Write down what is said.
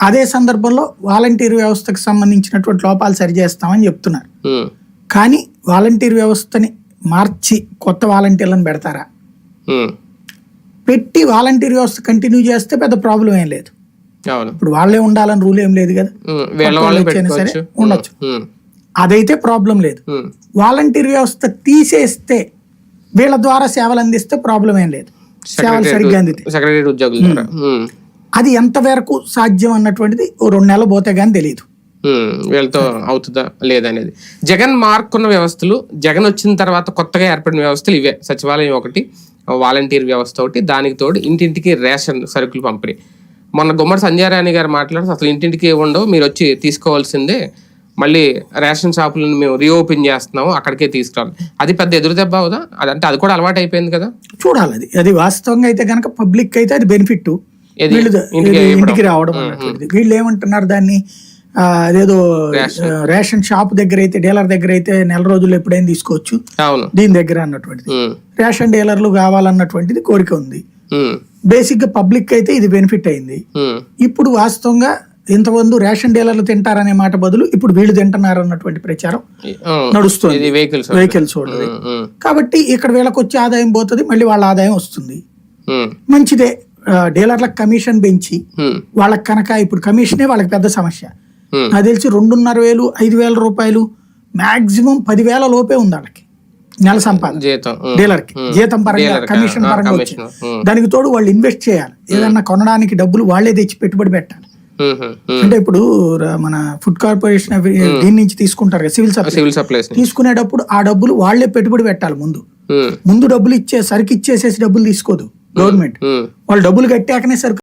అదే సందర్భంలో వాలంటీర్ వ్యవస్థకు సంబంధించినటువంటి లోపాలు సరిచేస్తామని చెప్తున్నారు. కానీ వాలంటీర్ వ్యవస్థని మార్చి కొత్త వాలంటీర్లను పెడతారా? పెట్టి వాలంటీర్ వ్యవస్థ కంటిన్యూ చేస్తే పెద్ద ప్రాబ్లం ఏం లేదు. ఇప్పుడు వాళ్ళే ఉండాలని రూల్ ఏం లేదు కదా. సరే ఉండొచ్చు. అదైతే ప్రాబ్లం లేదు. వాలంటీర్ వ్యవస్థ తీసేస్తే వీళ్ళ ద్వారా సేవలు అందిస్తే ప్రాబ్లం ఏం లేదు. సేవలు సరిగ్గా అందితే. అది ఎంతవరకు సాధ్యం అన్నటువంటిది రెండు నెలలు పోతే గానీ తెలియదు వీళ్ళతో అవుతుందా లేదనేది. జగన్ మార్కున్న వ్యవస్థలు జగన్ వచ్చిన తర్వాత కొత్తగా ఏర్పడిన వ్యవస్థలు ఇవే. సచివాలయం ఒకటి వాలంటీర్ వ్యవస్థ ఒకటి దానికి తోడు ఇంటింటికి రేషన్ సరుకులు పంపిణీ. మొన్న గుమ్మడి సంజయరాణి గారు మాట్లాడుతూ అసలు ఇంటింటికి ఉండవు మీరు వచ్చి తీసుకోవాల్సిందే. మళ్ళీ రేషన్ షాపులను మేము రీఓపెన్ చేస్తున్నాము అక్కడికే తీసుకురావాలి. అది పెద్ద ఎదురు దెబ్బ అవుదా? అదంటే అది కూడా అలవాటు అయిపోయింది కదా. చూడాలి అది. అది వాస్తవంగా అయితే కనుక పబ్లిక్ అయితే అది బెనిఫిట్ ఇంటికి రావడం వీళ్ళు ఏమంటున్నారు దాన్ని? అదేదో రేషన్. షాప్ దగ్గర అయితే డీలర్ దగ్గర అయితే నెల రోజులు ఎప్పుడైనా తీసుకోవచ్చు? దీని దగ్గర అన్నటువంటిది. రేషన్ డీలర్లు కావాలన్నటువంటిది కోరిక ఉంది. బేసిక్గా పబ్లిక్ అయితే ఇది బెనిఫిట్ అయింది. ఇప్పుడు వాస్తవంగా ఇంతకుముందు రేషన్ డీలర్లు తింటారనే మాట బదులు ఇప్పుడు వీళ్ళు తింటున్నారు అన్నటువంటి ప్రచారం నడుస్తుంది. వెహికల్స్ కాబట్టి ఇక్కడ వీళ్ళకి వచ్చే ఆదాయం పోతుంది మళ్ళీ వాళ్ళ ఆదాయం వస్తుంది. మంచిదే. డీలర్లకు కమిషన్ పెంచి వాళ్ళకి కనుక ఇప్పుడు కమిషనే వాళ్ళకి పెద్ద సమస్య. నాకు తెలిసి రెండున్నర వేలు ఐదు వేల రూపాయలు మాక్సిమం పదివేల లోపే ఉంది వాళ్ళకి నెల సంపాదన. జీతం ఉమ్, డీలర్కి జీతం పరంగా డీలర్కి, కమిషన్ పరంగా ఉమ్. దానికి తోడు వాళ్ళు ఇన్వెస్ట్ చేయాలి. ఏదన్నా కొనడానికి డబ్బులు వాళ్ళే తెచ్చి పెట్టుబడి పెట్టాలి. అంటే ఇప్పుడు మన ఫుడ్ కార్పొరేషన్ దీని నుంచి తీసుకుంటారు కదా సివిల్ సప్లై. సివిల్ సప్లైస్ తీసుకునేటప్పుడు ఆ డబ్బులు వాళ్ళే పెట్టుబడి పెట్టాలి ముందు. ముందు డబ్బులు ఇచ్చే సరికి ఇచ్చేసేసి డబ్బులు తీసుకోదు. గవర్నమెంట్. వాళ్ళు డబ్బులు కట్టాకనే సరుకు